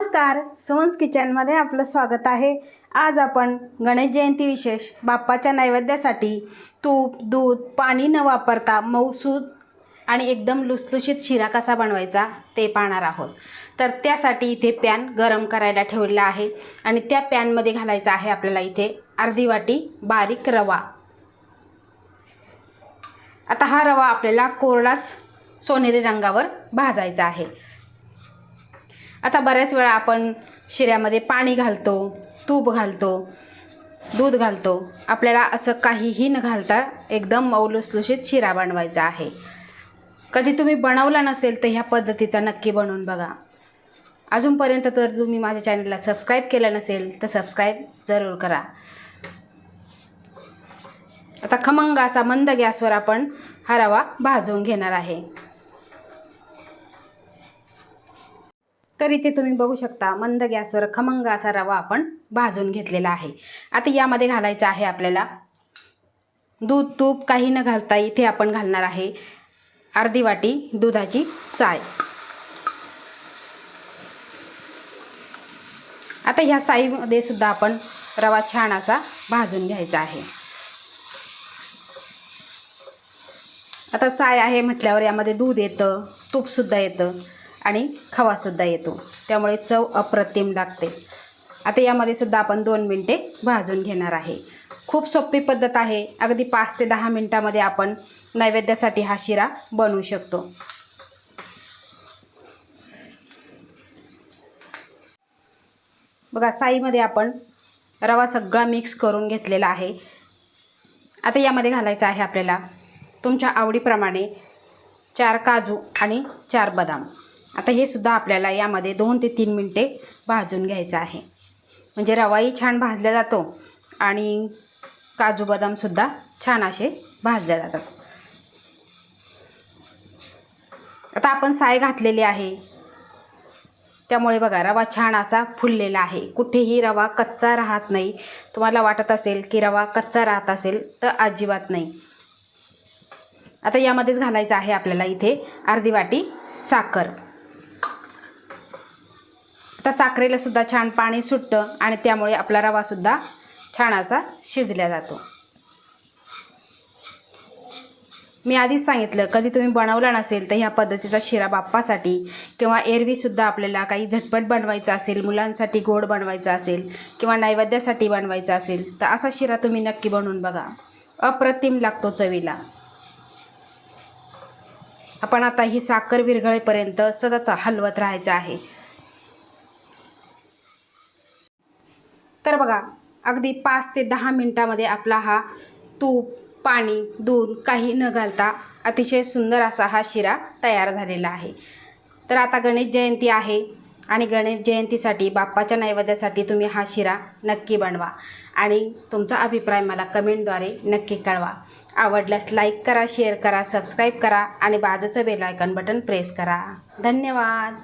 नमस्कार. सुमन्स किचनमध्ये आपलं स्वागत आहे. आज आपण गणेश जयंती विशेष बाप्पाच्या नैवेद्यासाठी तूप दूध पाणी न वापरता मऊसूद आणि एकदम लुसलुशीत शिरा कसा बनवायचा ते पाहणार आहोत. तर त्यासाठी इथे पॅन गरम करायला ठेवलेला आहे आणि त्या पॅनमध्ये घालायचा आहे आपल्याला इथे अर्धी वाटी बारीक रवा. आता हा रवा आपल्याला कोरडाच सोनेरी रंगावर भाजायचा आहे. आता बऱ्याच वेळा आपण शिऱ्यामध्ये पाणी घालतो तूप घालतो दूध घालतो. आपल्याला असं काहीही न घालता एकदम मौलुसलुशीत शिरा बनवायचा आहे. कधी तुम्ही बनवला नसेल तर ह्या पद्धतीचा नक्की बनवून बघा. अजूनपर्यंत तर तुम्ही माझ्या चॅनलला सबस्क्राईब केलं नसेल तर सबस्क्राईब जरूर करा. आता खमंग असा मंद गॅसवर आपण हा रवा भाजून घेणार आहे. तर इथे तुम्ही बघू शकता मंद गॅसवर खमंग असा रवा आपण भाजून घेतलेला आहे. आता यामध्ये घालायचं आहे आपल्याला दूध तूप काही न घालता इथे आपण घालणार आहे अर्धी वाटी दुधाची साय. आता ह्या साईमध्ये सुद्धा आपण रवा छान असा भाजून घ्यायचा आहे. आता साय आहे म्हटल्यावर यामध्ये दूध येतं तूपसुद्धा येतं. आणि खवासुद्धा येतो. त्यामुळे चव अप्रतिम लागते. आता यामध्ये सुद्धा आपण दोन मिनटे भाजून घेणार आहे. खूप सोपी पद्धत आहे. अगदी पाच ते दहा मिनटामध्ये आपण नैवेद्यासाठी हा शिरा बनवू शकतो. बघा साईमध्ये आपण रवा सगळा मिक्स करून घेतलेला आहे. आता यामध्ये घालायचं आहे आपल्याला तुमच्या आवडीप्रमाणे चार काजू आणि चार बदाम. आता हे सुद्धा आपल्याला यामध्ये दोन ते तीन मिनटे भाजून घ्यायचं आहे. म्हणजे रवाही छान भाजला जातो आणि काजू बदामसुद्धा छान असे भाजले जातात. आता आपण साय घातलेली आहे. त्यामुळे बघा रवा छान असा फुललेला आहे. कुठेही रवा कच्चा राहत नाही. तुम्हाला वाटत असेल की रवा कच्चा राहत असेल तर अजिबात नाही. आता यामध्येच घालायचं आहे आपल्याला इथे अर्धी वाटी साखर. तर साखरेला सुद्धा छान पाणी सुटतं आणि त्यामुळे आपला रवासुद्धा छान असा शिजला जातो. मी आधीच सांगितलं कधी तुम्ही बनवला नसेल तर ह्या पद्धतीचा शिरा बाप्पासाठी किंवा एरवीसुद्धा आपल्याला काही झटपट बनवायचा असेल मुलांसाठी गोड बनवायचा असेल किंवा नैवेद्यासाठी बनवायचा असेल तर असा शिरा तुम्ही नक्की बनवून बघा. अप्रतिम लागतो चवीला. आपण आता ही साखर विरघळेपर्यंत सतत हलवत राहायचं आहे. तर बघा अगदी पाच ते दहा मिनटामध्ये आपला हा तूप पाणी दूध काही न घालता अतिशय सुंदर असा हा शिरा तयार झालेला आहे. तर आता गणेश जयंती आहे आणि गणेश जयंतीसाठी बाप्पाच्या नैवेद्यासाठी तुम्ही हा शिरा नक्की बनवा आणि तुमचा अभिप्राय मला कमेंटद्वारे नक्की कळवा. आवडल्यास लाईक करा शेअर करा सबस्क्राईब करा आणि बाजूचं बेल आयकन बटन प्रेस करा. धन्यवाद!